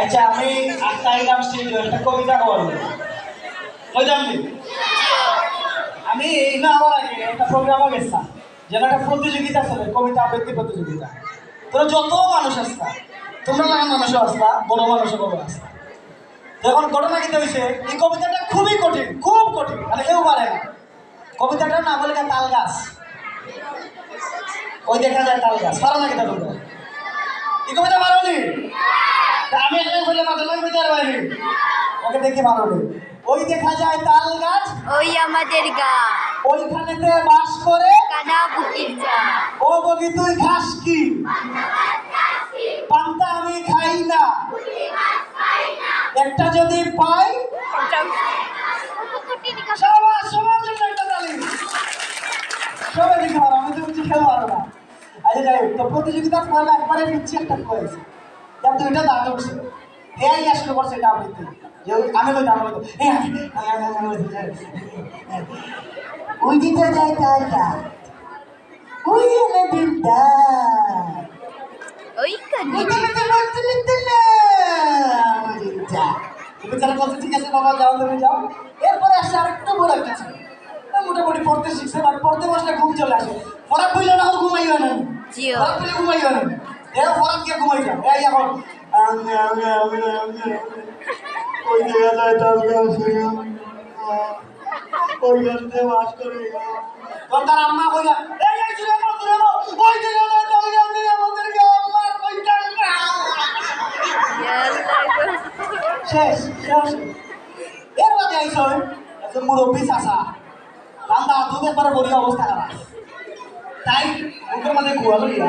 আচ্ছা আমি আটটা আইলাম স্টেজে একটা কবিতা বলব নি? আমি এই না আমার আগে একটা প্রোগ্রামও গেছিলাম, যেন একটা প্রতিযোগিতা ছিল কবিতা আবৃত্তি প্রতিযোগিতা। তোরা যত মানুষ আসতা, তোমরা না মানুষও আসতা, বড় মানুষও বড় আসতা। যখন ঘটনা কিন্তু হয়েছে এই কবিতাটা খুবই কঠিন, খুব কঠিন মানে কেউ পারে না। কবিতাটার নাম বলে তাল গাছ। ওই দেখা যায় তাল গাছ, পারো না কিনা তোমরা? এই কবিতা পারো নি আমি একটা বলে মাথা নয় কবিতা ওকে দেখে নি ওই দেখা যায় তাল গাছ ওই আমাদের গা। ওইখানেতে বাস করে। কানা বুকির চা। ও বগি তুই খাস কি? পান্তা আমি খাই না। একটা যদি পাই সবার সবার জন্য একটা তালি। সবাই দিতে পারো আমি তো কিছু খেতে পারো না। আচ্ছা যাই তো প্রতিযোগিতার ফলে একবারে পিছিয়ে একটা হয়েছে। যার দুইটা দাঁত উঠছে এই আসলে করছে এটা আবৃত্তি যে আমি বলতে আমি ওই দিতে যাই তাই ওই এনে দিদা ওই কানি ওই দিতে বলতে দিতে না দিদা তুমি যারা বলছে ঠিক আছে বাবা যাও তুমি যাও এরপরে আসছে বড় মোটামুটি পড়তে শিখছে পড়তে বসলে ঘুম চলে আসে না ও ঘুমাইও না ঘুমাইও না এরা ফরাক গিয়ে ঘুমাই যাও এই এখন ওই জায়গা যায়, তার কাছে ওই গাছতে বাস করে তখন তার আম্মা কইলা এই এই জুড়ে মো জুড়ে মো ওই জায়গা যায়, তার কাছে আমাদের আম্মা কইতা না। শেষ শেষ। এর বাদে আইসো, একজন মুরব্বী চাষা রান্দা দুধ একবারে বড়ি অবস্থা খারাপ। তাই, মুখের মাঝে গুয়া লইয়া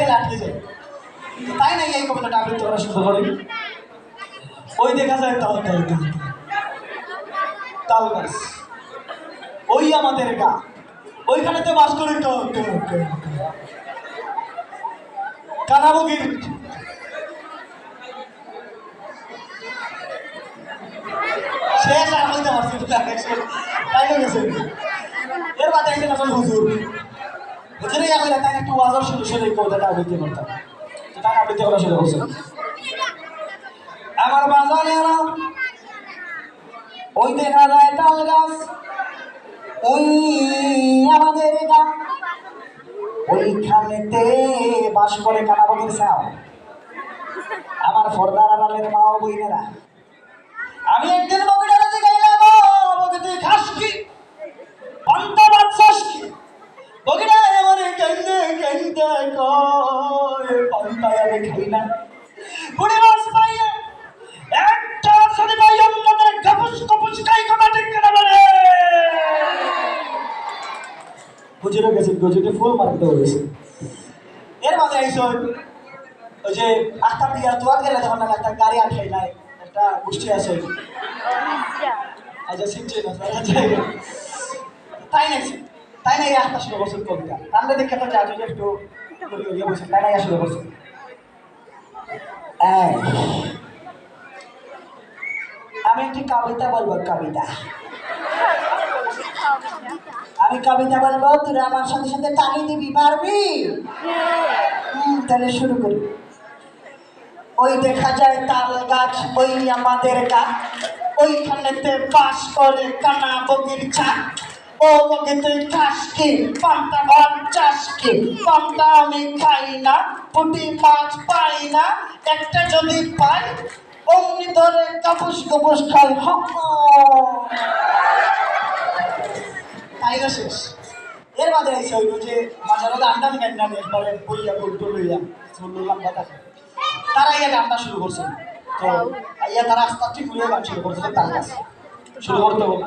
গেলে আটকে যায় তো তাই নাই এই কবিতাটা আবৃত্তি করা শুরু করি ওই দেখা যায় তাল তাল তাল গাছ। ওই আমাদের গা। ওইখানেতে বাস করি তো কানাবগির শেষ, আর হইতে পারছি তাই গেছে। এর বাদে আসল হুজুর। ইয়া কইলা তাই একটু ওয়াজর শুরু শুরু কবিতাটা আবৃত্তি করতাম। তাই আবৃত্তি করা শুরু করছে। আমার বাজানেরা, ওই দেখা যায় তাল গাছ, ওই আমাদের গা ওইখানেতে বাস করে কানাবগির সাও আমার ফর্দার আড়ালের মা ও বইনেরা। আমি একদিন বগিটাতে গেলাম বগি তুই খাস কি পান্তা ভাত খাস কি বগিটা এমন কেন্দে কেন্দে কয় পান্তায় আমি খাই না বুড়ি মাছ পাইয়ে একটা সাথে পাই অন্যদের কাপুস কাপুস খাই কথা ঠিক কেনা বলে হুজুরে ফুল মারতে হয়েছে এর মাঝে আইসো, ওই যে আস্তা দিয়া তোয়ার গেলে তখন না একটা গাড়ি আটকাই নাই, একটা গোষ্ঠী আছে। আচ্ছা শিখছে না তাই নাই তাই নাই আস্তা শুরু করছে কবিতা? তাহলে দেখে তো একটু তাই নাই আমি একটি কবিতা বলব কবিতা। আমি কবিতা বলব তুই আমার সাথে সাথে টানি দিবি, পারবি? তাহলে শুরু করি। ওই দেখা যায় তাল গাছ, ওই আমাদের গাছ, ওইখানেতে বাস করে কানা বগির ছাক ও বগে তুই খাস কি? পান্তা ভাত চাস কি? পান্তা আমি খাই না, পুটি মাছ পাই না, একটা যদি পাই, অমনি ধরে কাপুস কাপুস খাই। হক টাইগার শেষ। এর বাদে আইসা হইল যে মাঝারো আন্ডান ক্যান্ডান একবারে বইয়া গুলটু লইয়া শুনলাম কথা তারা ইয়া গানটা শুরু করছে। তো ইয়া তারা আস্তে আস্তে খুলে গান শুরু করছে, তার কাছে। শুরু করতে বলে